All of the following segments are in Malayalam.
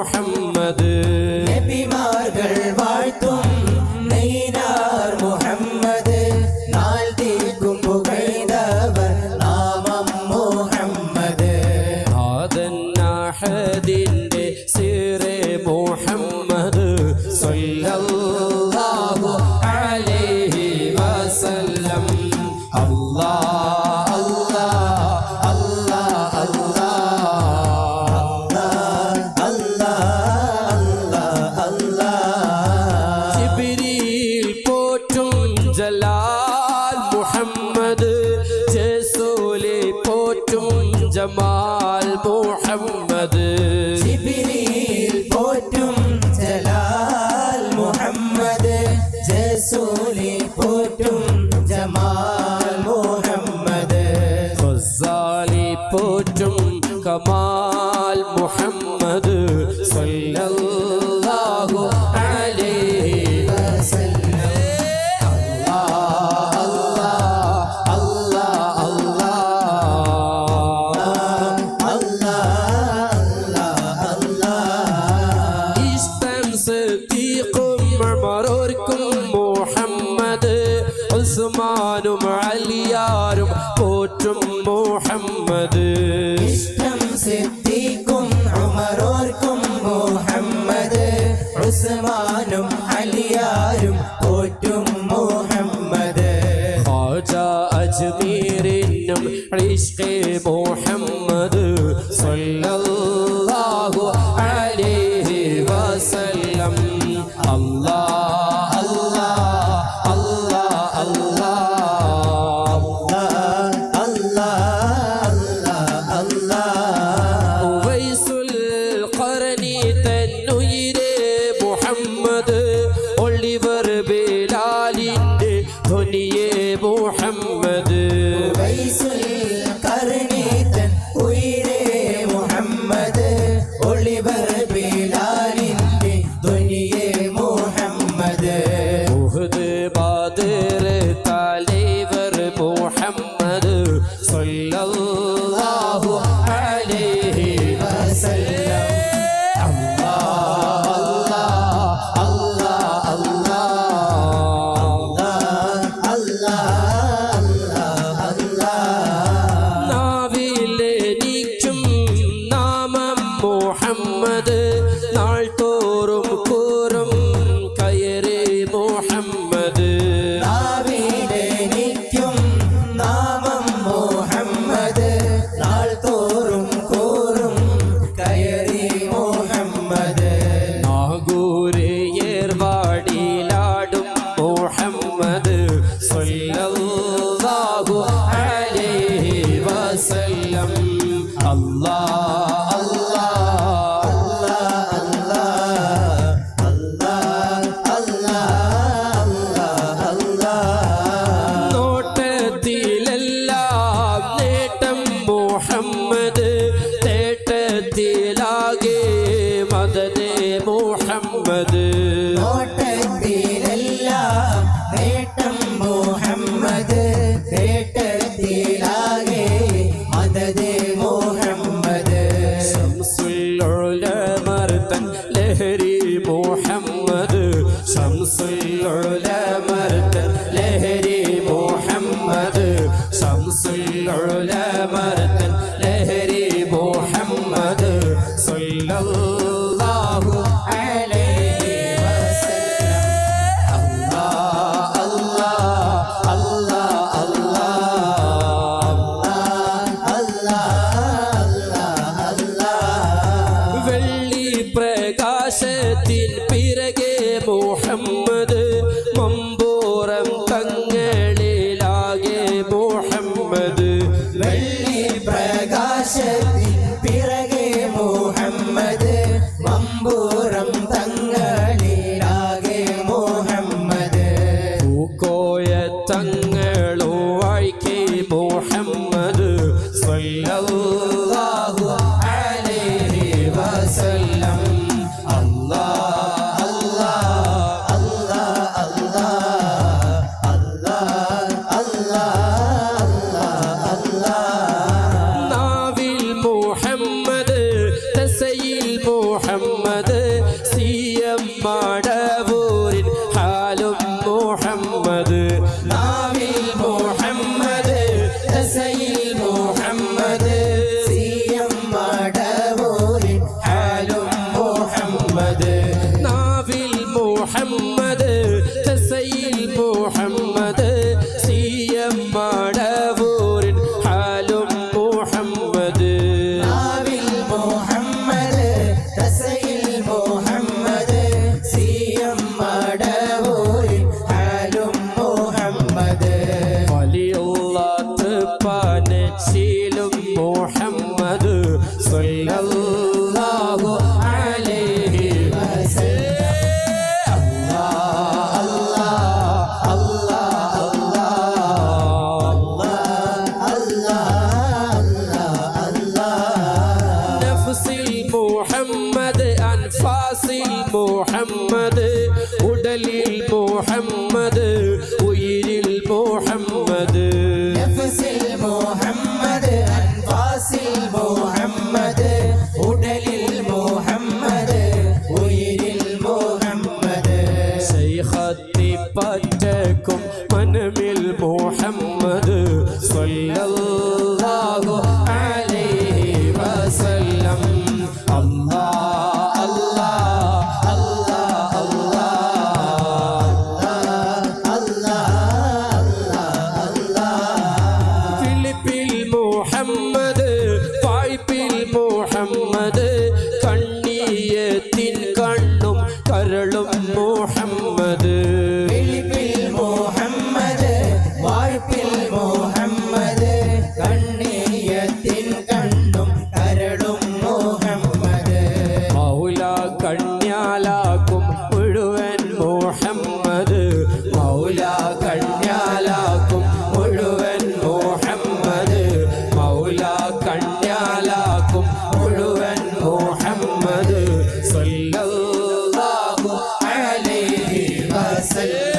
محمد محمد പോറ്റും മുഹമ്മദ്. ധുനിയെ മുഹമ്മദ്. yeah. Senhor.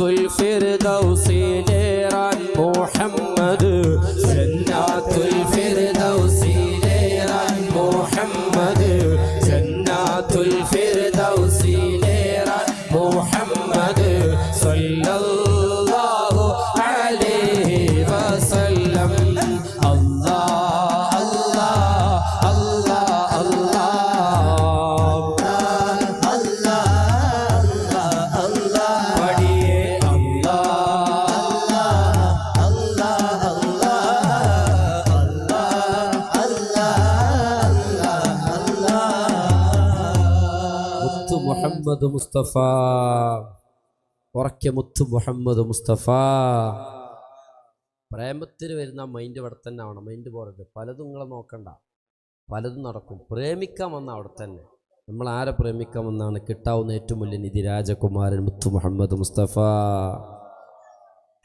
റൗസുൽ ഫിർദൗസിലേറാൻ മുഹമ്മദ് മുഹമ്മദ് മുസ്തഫ. ഉറക്കെ മുത്ത് മുഹമ്മദ് മുസ്തഫ. പ്രേമത്തിന് വരുന്ന മൈൻഡ് ഇവിടെ തന്നെ ആവണം. മൈൻഡ് പോരണ്ട് പലതും നിങ്ങളെ നോക്കണ്ട. പലതും നടക്കും. പ്രേമിക്കാൻ വന്ന അവിടെ തന്നെ. നമ്മൾ ആരെ പ്രേമിക്കാം എന്നാണ് കിട്ടാവുന്ന ഏറ്റവും വലിയ നിധി രാജകുമാരൻ മുത്തു മുഹമ്മദ് മുസ്തഫ.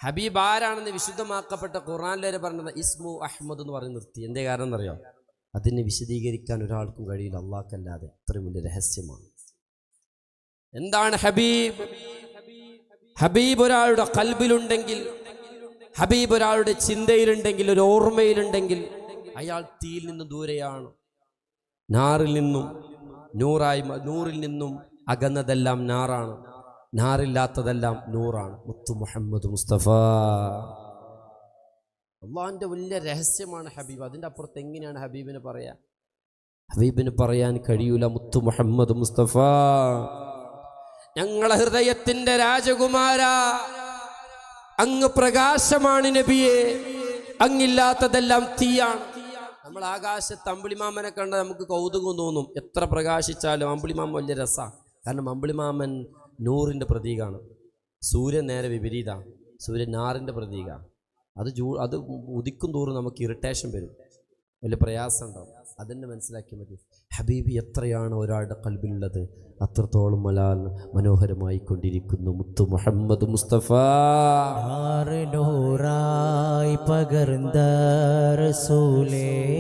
ഹബീബ് ആരാണെന്ന് വിശുദ്ധമാക്കപ്പെട്ട ഖുറാനിലേറെ പറഞ്ഞത് ഇസ്മു അഹമ്മദ് എന്ന് പറഞ്ഞ് നിർത്തി. എന്തേ കാരണം എന്നറിയാം അതിനെ വിശദീകരിക്കാൻ ഒരാൾക്കും കഴിയില്ല. അള്ളാഹ്ക്കല്ലാതെ. അത്രയും വലിയ രഹസ്യമാണ്. എന്താണ് ഹബീബ്? ഹബീബ് ഒരാളുടെ കൽബിലുണ്ടെങ്കിൽ ഹബീബ് ഒരാളുടെ ചിന്തയിലുണ്ടെങ്കിൽ ഒരു ഓർമ്മയിലുണ്ടെങ്കിൽ അയാൾ തീയിൽ നിന്ന് ദൂരെയാണ്. നാറിൽ നിന്നും നൂറായി നൂറിൽ നിന്നും അകന്നതെല്ലാം നാറാണ്. നാറില്ലാത്തതെല്ലാം നൂറാണ്. മുത്തു മുഹമ്മദ് മുസ്തഫ. അള്ളാഹിന്റെ വലിയ രഹസ്യമാണ് ഹബീബ്. അതിന്റെ അപ്പുറത്ത് എങ്ങനെയാണ് ഹബീബിന് പറയാ? ഹബീബിന് പറയാൻ കഴിയൂല മുത്തു മുഹമ്മദ് മുസ്തഫ. ഞങ്ങളെ ഹൃദയത്തിന്റെ രാജകുമാര. അങ്ങ് പ്രകാശമാണ് നബിയെ. അങ്ങില്ലാത്തതെല്ലാം തീയാണ്. നമ്മൾ ആകാശത്ത് അമ്പിളിമാമനെ കണ്ട നമുക്ക് കൗതുകം തോന്നും. എത്ര പ്രകാശിച്ചാലും അമ്പിളിമാമൻ വലിയ രസമാണ് കാരണം അമ്പിളിമാമൻ നൂറിന്റെ പ്രതീകമാണ് സൂര്യൻ നേരെ വിപരീതമാണ് സൂര്യൻ ആറിന്റെ പ്രതീകമാണ് അത് ജൂ അത് ഉദിക്കും തോറും നമുക്ക് ഇറിറ്റേഷൻ വരും. വലിയ പ്രയാസം ഉണ്ടാവും അതന്നെ മനസ്സിലാക്കി മതി. ഹബീബി എത്രയാണ് ഒരാളുടെ കൽബിലുള്ളത്? അത്രത്തോളം മലാൽ മനോഹരമായി കൊണ്ടിരിക്കുന്നു മുത്തു മുഹമ്മദ് മുസ്തഫ. ആറ് പകർന്ന റസൂലേ.